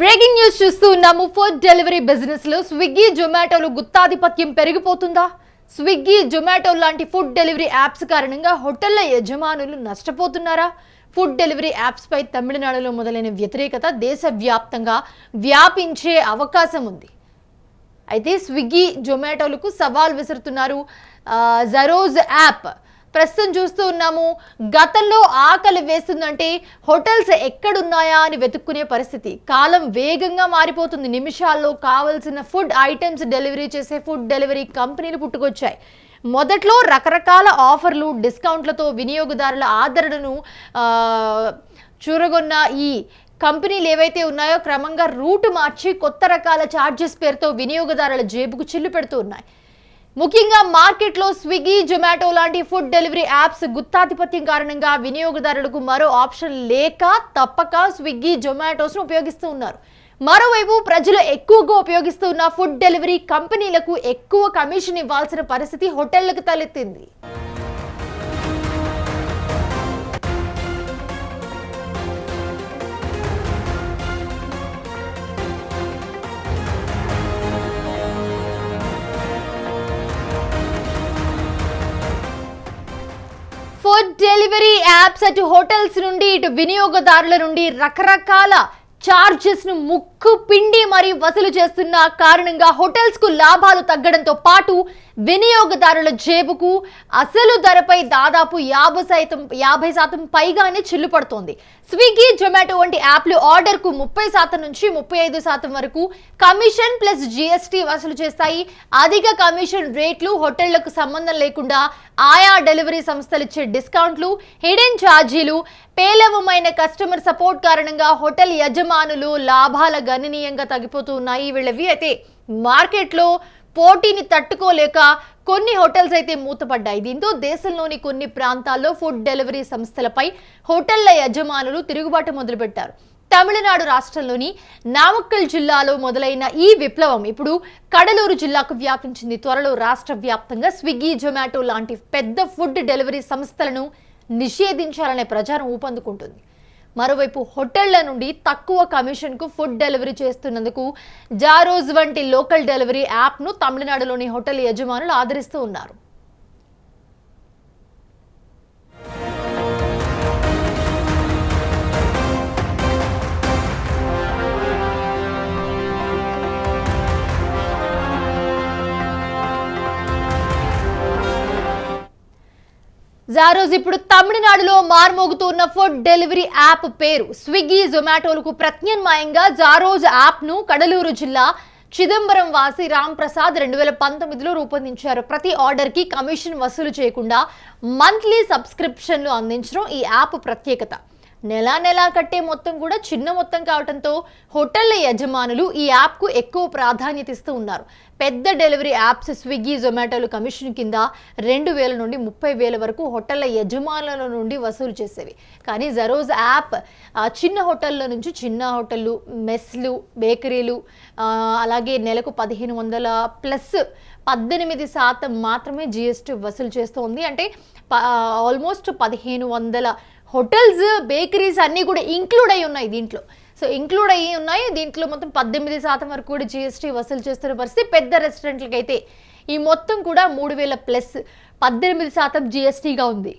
Breaking news చూస్తూ ఉన్నాము. Food delivery బిజినెస్లో స్విగ్గీ జొమాటోలు గుత్తాధిపత్యం పెరిగిపోతుందా? స్విగ్గీ జొమాటో లాంటి ఫుడ్ డెలివరీ యాప్స్ కారణంగా హోటళ్ళ యజమానులు నష్టపోతున్నారా? ఫుడ్ డెలివరీ యాప్స్ పై తమిళనాడులో మొదలైన వ్యతిరేకత దేశవ్యాప్తంగా వ్యాపించే అవకాశం ఉంది. అయితే స్విగ్గీ జొమాటోలకు సవాల్ విసురుతున్నారు జరోజ్ యాప్. ప్రస్తుతం చూస్తూ ఉన్నాము. గతంలో ఆకలి వేస్తుందంటే హోటల్స్ ఎక్కడున్నాయా అని వెతుక్కునే పరిస్థితి. కాలం వేగంగా మారిపోతుంది. నిమిషాల్లో కావలసిన ఫుడ్ ఐటమ్స్ డెలివరీ చేసే ఫుడ్ డెలివరీ కంపెనీలు పుట్టుకొచ్చాయి. మొదట్లో రకరకాల ఆఫర్లు డిస్కౌంట్లతో వినియోగదారుల ఆదరణను చూరగొన్న ఈ కంపెనీలు ఏవైతే ఉన్నాయో క్రమంగా రూట్ మార్చి కొత్త రకాల ఛార్జెస్ పేరుతో వినియోగదారుల జేబుకు చిల్లు పెడుతూ ఉన్నాయి. ముఖ్యంగా మార్కెట్లో స్విగ్గీ జొమాటో లాంటి ఫుడ్ డెలివరీ యాప్స్ గుత్తాధిపత్యం కారణంగా వినియోగదారులకు మరో ఆప్షన్ లేక తప్పక స్విగ్గీ జొమాటోస్ను ఉపయోగిస్తూ ఉన్నారు. మరోవైపు ప్రజలు ఎక్కువగా ఉపయోగిస్తున్న ఫుడ్ డెలివరీ కంపెనీలకు ఎక్కువ కమిషన్ ఇవ్వాల్సిన పరిస్థితి హోటళ్ళకు తలెత్తింది. ఫుడ్ డెలివరీ యాప్స్ అటు హోటల్స్ నుండి ఇటు వినియోగదారుల నుండి రకరకాల చార్జెస్ను ముక్కు పిండి మరీ వసూలు చేస్తున్న కారణంగా హోటల్స్కు లాభాలు తగ్గడంతో పాటు వినియోగదారుల జేబుకు అసలు ధరపై దాదాపు యాభై శాతం యాభై శాతం పైగానే చిల్లు పడుతోంది స్విగ్గీ జొమాటో వంటి యాప్లు ఆర్డర్కు ముప్పై శాతం నుంచి ముప్పై ఐదు శాతం వరకు కమిషన్ ప్లస్ జిఎస్టీ వసూలు చేస్తాయి. అధిక కమిషన్ రేట్లు హోటళ్ళకు సంబంధం లేకుండా ఆయా డెలివరీ సంస్థలు ఇచ్చే డిస్కౌంట్లు హిడెన్ ఛార్జీలు పేలవమైన కస్టమర్ సపోర్ట్ కారణంగా హోటల్ యజమానులు లాభాల గణనీయంగా తగ్గిపోతూ ఉన్నాయి. వీళ్ళవి అయితే మార్కెట్లో పోటీని తట్టుకోలేక కొన్ని హోటల్స్ అయితే మూతపడ్డాయి. దీంతో దేశంలోని కొన్ని ప్రాంతాల్లో ఫుడ్ డెలివరీ సంస్థలపై హోటళ్ళ యజమానులు తిరుగుబాటు మొదలుపెట్టారు. తమిళనాడు రాష్ట్రంలోని నామక్కల్ జిల్లాలో మొదలైన ఈ విప్లవం ఇప్పుడు కడలూరు జిల్లాకు వ్యాపించింది. త్వరలో రాష్ట్ర వ్యాప్తంగా స్విగ్గీ జొమాటో లాంటి పెద్ద ఫుడ్ డెలివరీ సంస్థలను నిషేధించాలనే ప్రచారం ఊపందుకుంటుంది. మరోవైపు హోటళ్ళ నుండి తక్కువ కమిషన్కు ఫుడ్ డెలివరీ చేస్తున్నందుకు జారోజ్ వంటి లోకల్ డెలివరీ యాప్ను తమిళనాడులోని హోటల్ యజమానులు ఆదరిస్తూ ఉన్నారు. జారోజ్ ఇప్పుడు తమిళనాడులో మార్మోగుతున్న ఫుడ్ డెలివరీ యాప్ పేరు స్విగ్గీ జొమాటోలకు ప్రత్యామ్నాయంగా జారోజ్ యాప్ను కడలూరు జిల్లా చిదంబరం వాసి రామ్ ప్రసాద్ రెండు వేల పంతొమ్మిదిలో రూపొందించారు. ప్రతి ఆర్డర్కి కమిషన్ వసూలు చేయకుండా మంత్లీ సబ్స్క్రిప్షన్లు అందించడం ఈ యాప్ ప్రత్యేకత. నెలా నెలా కట్టే మొత్తం కూడా చిన్న మొత్తం కావడంతో హోటళ్ళ యజమానులు ఈ యాప్కు ఎక్కువ ప్రాధాన్యత ఇస్తూ ఉన్నారు. పెద్ద డెలివరీ యాప్స్ స్విగ్గీ జొమాటోలు కమిషన్ కింద రెండు వేల నుండి ముప్పై వేల వరకు హోటళ్ళ యజమానుల నుండి వసూలు చేసేవి. కానీ జరోజ్ యాప్ ఆ, చిన్న హోటళ్ళ నుంచి చిన్న హోటళ్ళు మెస్లు బేకరీలు అలాగే నెలకు పదిహేను వందల ప్లస్ పద్దెనిమిది శాతం మాత్రమే జిఎస్టీ వసూలు చేస్తోంది. అంటే ఆల్మోస్ట్ పదిహేను వందల హోటల్స్ బేకరీస్ అన్నీ కూడా ఇంక్లూడ్ అయి ఉన్నాయి దీంట్లో. సో ఇంక్లూడ్ అయ్యి ఉన్నాయి. దీంట్లో మొత్తం పద్దెనిమిది శాతం వరకు కూడా జిఎస్టీ వసూలు చేస్తున్న పరిస్థితి. పెద్ద రెస్టారెంట్లకి అయితే ఈ మొత్తం కూడా మూడు వేల ప్లస్ పద్దెనిమిది శాతం జిఎస్టీగా ఉంది.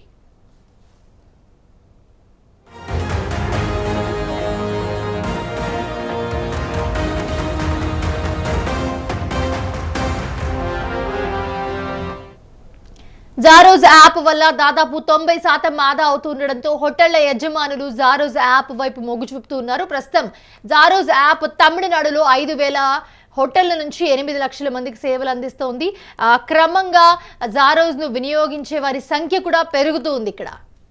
జారోజ్ యాప్ వల్ల దాదాపు తొంభై శాతం ఆదా అవుతుండడంతో హోటళ్ళ యజమానులు జారోజ్ యాప్ వైపు మొగ్గు చూపుతున్నారు. ప్రస్తుతం జారోజ్ యాప్ తమిళనాడులో ఐదు వేల హోటళ్ళ నుంచి ఎనిమిది లక్షల మందికి సేవలు అందిస్తోంది. క్రమంగా జారోజ్ను వినియోగించే వారి సంఖ్య కూడా పెరుగుతూ ఉంది ఇక్కడ.